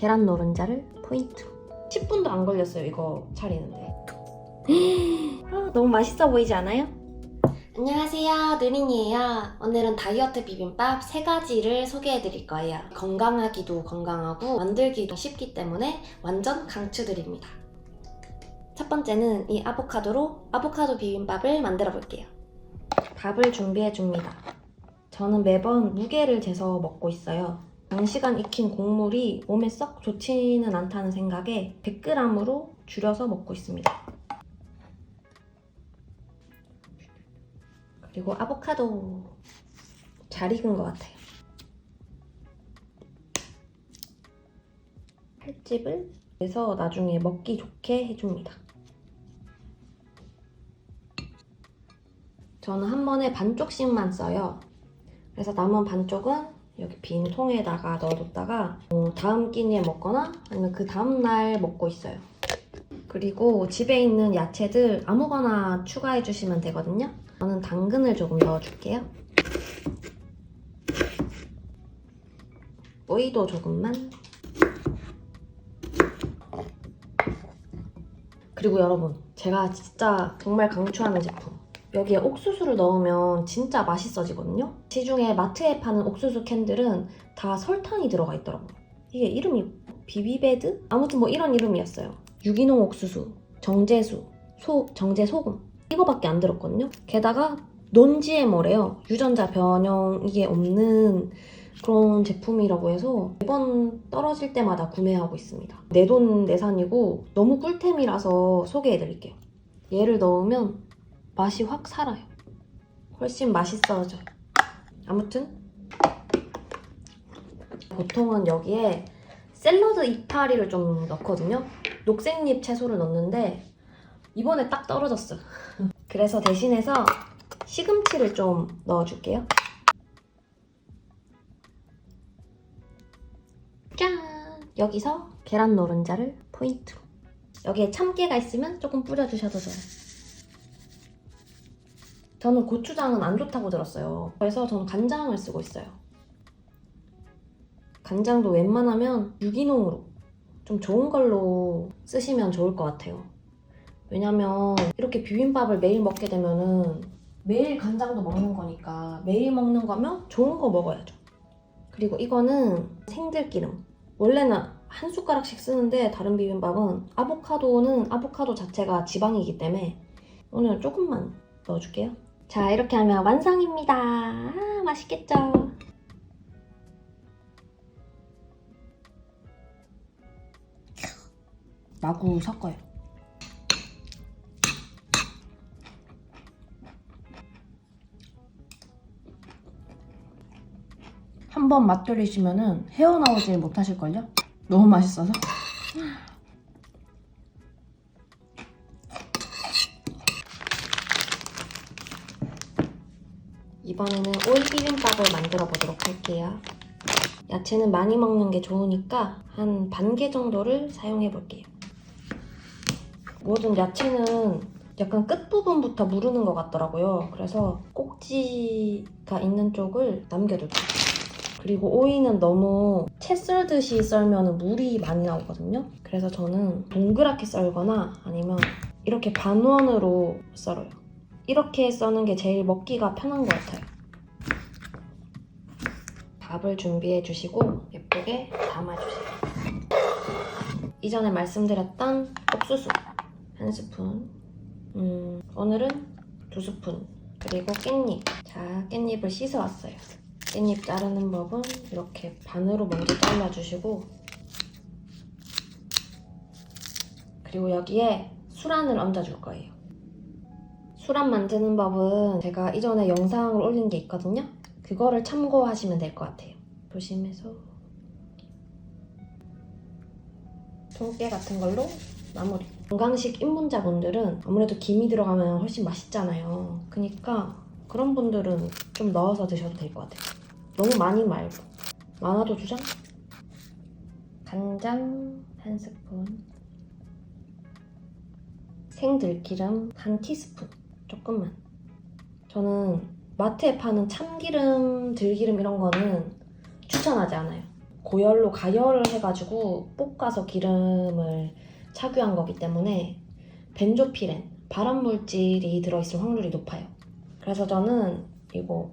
계란 노른자를 포인트로 10분도 안 걸렸어요 이거 차리는데. 아, 너무 맛있어 보이지 않아요? 안녕하세요 느린이에요. 오늘은 다이어트 비빔밥 세 가지를 소개해 드릴 거예요. 건강하기도 건강하고 만들기도 쉽기 때문에 완전 강추드립니다. 첫 번째는 이 아보카도로 아보카도 비빔밥을 만들어 볼게요. 밥을 준비해 줍니다. 저는 매번 무게를 재서 먹고 있어요 장시간 익힌 곡물이 몸에 썩 좋지는 않다는 생각에 100g으로 줄여서 먹고 있습니다. 그리고 아보카도 잘 익은 것 같아요. 칼집을 해서 나중에 먹기 좋게 해줍니다. 저는 한 번에 반쪽씩만 써요. 그래서 남은 반쪽은 여기 빈 통에다가 넣어뒀다가 어, 다음 끼니에 먹거나 아니면 그 다음날 먹고 있어요. 그리고 집에 있는 야채들 아무거나 추가해 주시면 되거든요. 저는 당근을 조금 넣어줄게요. 오이도 조금만. 그리고 여러분, 제가 진짜 정말 강추하는 제품. 여기에 옥수수를 넣으면 진짜 맛있어지거든요. 시중에 마트에 파는 옥수수 캔들은 다 설탕이 들어가 있더라고요. 이게 이름이 비비베드? 아무튼 뭐 이런 이름이었어요. 유기농 옥수수, 정제수, 소, 정제 소금 이거밖에 안 들었거든요. 게다가 논지에뭐래요. 유전자 변형 이게 없는 그런 제품이라고 해서 매번 떨어질 때마다 구매하고 있습니다. 내 돈 내산이고 너무 꿀템이라서 소개해드릴게요. 얘를 넣으면 맛이 확 살아요. 훨씬 맛있어져요. 아무튼 보통은 여기에 샐러드 이파리를 좀 넣거든요. 녹색잎 채소를 넣는데 이번에 딱 떨어졌어. 그래서 대신해서 시금치를 좀 넣어줄게요. 짠! 여기서 계란 노른자를 포인트로. 여기에 참깨가 있으면 조금 뿌려주셔도 좋아요. 저는 고추장은 안 좋다고 들었어요. 그래서 저는 간장을 쓰고 있어요. 간장도 웬만하면 유기농으로 좀 좋은 걸로 쓰시면 좋을 것 같아요. 왜냐면 이렇게 비빔밥을 매일 먹게 되면은 매일 간장도 먹는 거니까 매일 먹는 거면 좋은 거 먹어야죠. 그리고 이거는 생들기름. 원래는 한 숟가락씩 쓰는데 다른 비빔밥은 아보카도는 아보카도 자체가 지방이기 때문에 오늘 조금만 넣어줄게요. 자 이렇게 하면 완성입니다. 아, 맛있겠죠? 마구 섞어요. 한 번 맛들이시면은 헤어나오질 못하실걸요? 너무 맛있어서. 이번에는 오이 비빔밥을 만들어 보도록 할게요. 야채는 많이 먹는 게 좋으니까 한 반 개 정도를 사용해 볼게요. 모든 야채는 약간 끝부분부터 무르는 것 같더라고요. 그래서 꼭지가 있는 쪽을 남겨둘게요. 그리고 오이는 너무 채 썰듯이 썰면 물이 많이 나오거든요. 그래서 저는 동그랗게 썰거나 아니면 이렇게 반원으로 썰어요. 이렇게 써는 게 제일 먹기가 편한 것 같아요. 밥을 준비해 주시고 예쁘게 담아주세요. 이전에 말씀드렸던 옥수수 한 스푼, 음, 오늘은 두 스푼, 그리고 깻잎. 자, 깻잎을 씻어왔어요. 깻잎 자르는 법은 이렇게 반으로 먼저 잘라주시고 그리고 여기에 술안을 얹어줄 거예요. 술안 만드는 법은 제가 이전에 영상을 올린 게 있거든요. 그거를 참고하시면 될 것 같아요. 조심해서 통깨 같은 걸로 마무리. 건강식 입문자분들은 아무래도 김이 들어가면 훨씬 맛있잖아요. 그니까 그런 분들은 좀 넣어서 드셔도 될 것 같아요. 너무 많이 말고 많아도 두 장? 간장 한 스푼 생들기름 한 티스푼 조금만 저는 마트에 파는 참기름, 들기름 이런 거는 추천하지 않아요 고열로 가열을 해가지고 볶아서 기름을 착유한 거기 때문에 벤조피렌, 발암물질이 들어있을 확률이 높아요. 그래서 저는 이거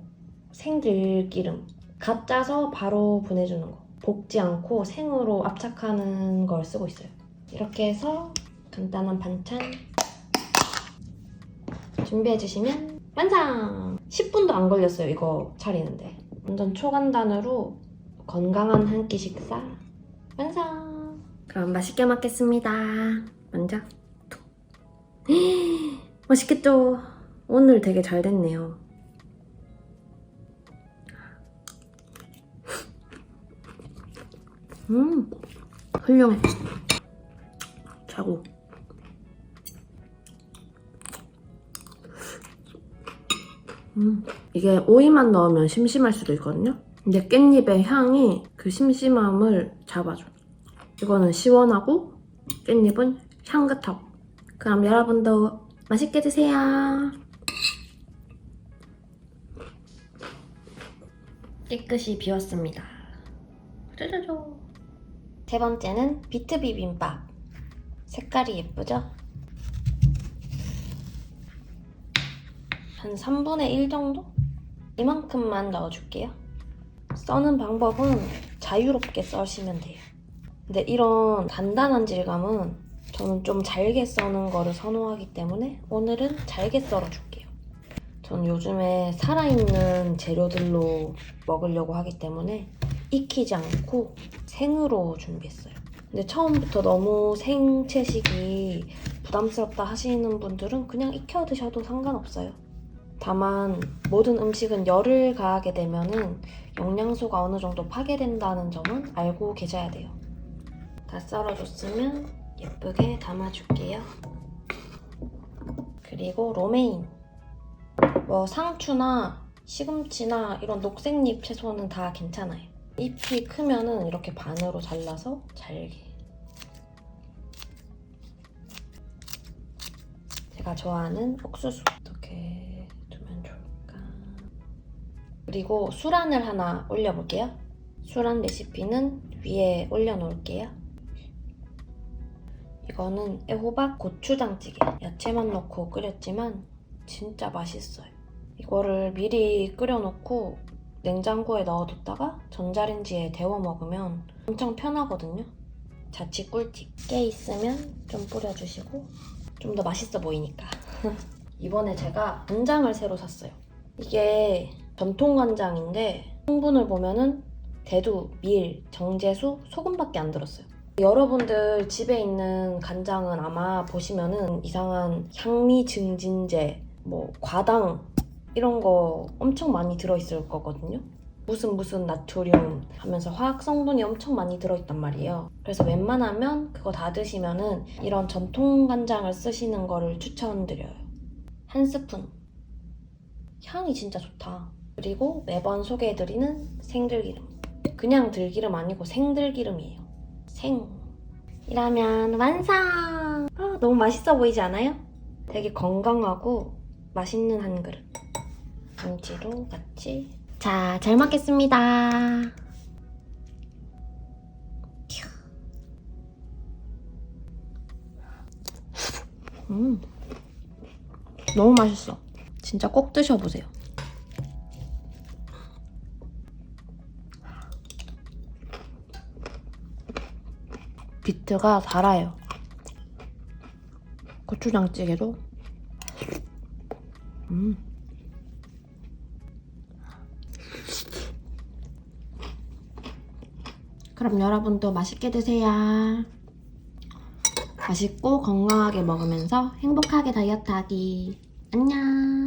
생들기름 갓 짜서 바로 보내주는 거 볶지 않고 생으로 압착하는 걸 쓰고 있어요. 이렇게 해서 간단한 반찬 준비해 주시면 완성! 10분도 안 걸렸어요 이거 차리는데 완전 초간단으로 건강한 한 끼 식사 완성! 그럼 맛있게 먹겠습니다 먼저 툭. 맛있겠죠? 오늘 되게 잘 됐네요 음 훌륭해 자고 음, 이게 오이만 넣으면 심심할 수도 있거든요. 근데 깻잎의 향이 그 심심함을 잡아줘. 이거는 시원하고 깻잎은 향긋하고. 그럼 여러분도 맛있게 드세요. 깨끗이 비웠습니다. 짜자잔. 세 번째는 비트 비빔밥. 색깔이 예쁘죠? 한 3분의 1 정도? 이만큼만 넣어줄게요. 써는 방법은 자유롭게 써시면 돼요. 근데 이런 단단한 질감은 저는 좀 잘게 써는 거를 선호하기 때문에 오늘은 잘게 썰어줄게요. 전 요즘에 살아있는 재료들로 먹으려고 하기 때문에 익히지 않고 생으로 준비했어요. 근데 처음부터 너무 생채식이 부담스럽다 하시는 분들은 그냥 익혀 드셔도 상관없어요. 다만 모든 음식은 열을 가하게 되면은 영양소가 어느 정도 파괴된다는 점은 알고 계셔야 돼요. 다 썰어줬으면 예쁘게 담아줄게요. 그리고 로메인. 뭐 상추나 시금치나 이런 녹색잎 채소는 다 괜찮아요. 잎이 크면은 이렇게 반으로 잘라서 잘게. 제가 좋아하는 옥수수 좋을까? 그리고 술안을 하나 올려볼게요. 술안 레시피는 위에 올려놓을게요. 이거는 애호박 고추장찌개 야채만 넣고 끓였지만 진짜 맛있어요. 이거를 미리 끓여놓고 냉장고에 넣어뒀다가 전자레인지에 데워 먹으면 엄청 편하거든요. 자취 꿀팁. 깨 있으면 좀 뿌려주시고 좀 더 맛있어 보이니까. 이번에 제가 간장을 새로 샀어요. 이게 전통 간장인데 성분을 보면은 대두, 밀, 정제수, 소금밖에 안 들었어요. 여러분들 집에 있는 간장은 아마 보시면은 이상한 향미 증진제, 뭐 과당 이런 거 엄청 많이 들어있을 거거든요. 무슨 무슨 나트륨 하면서 화학 성분이 엄청 많이 들어있단 말이에요. 그래서 웬만하면 그거 다 드시면은 이런 전통 간장을 쓰시는 거를 추천드려요. 한 스푼. 향이 진짜 좋다. 그리고 매번 소개해드리는 생들기름. 그냥 들기름 아니고 생들기름이에요. 생. 이라면 완성! 아, 너무 맛있어 보이지 않아요? 되게 건강하고 맛있는 한 그릇. 김치로 같이. 자, 잘 먹겠습니다. 음, 너무 맛있어. 진짜 꼭 드셔보세요. 비트가 달아요. 고추장찌개도. 음. 그럼 여러분도 맛있게 드세요. 맛있고 건강하게 먹으면서 행복하게 다이어트 하기. 안녕.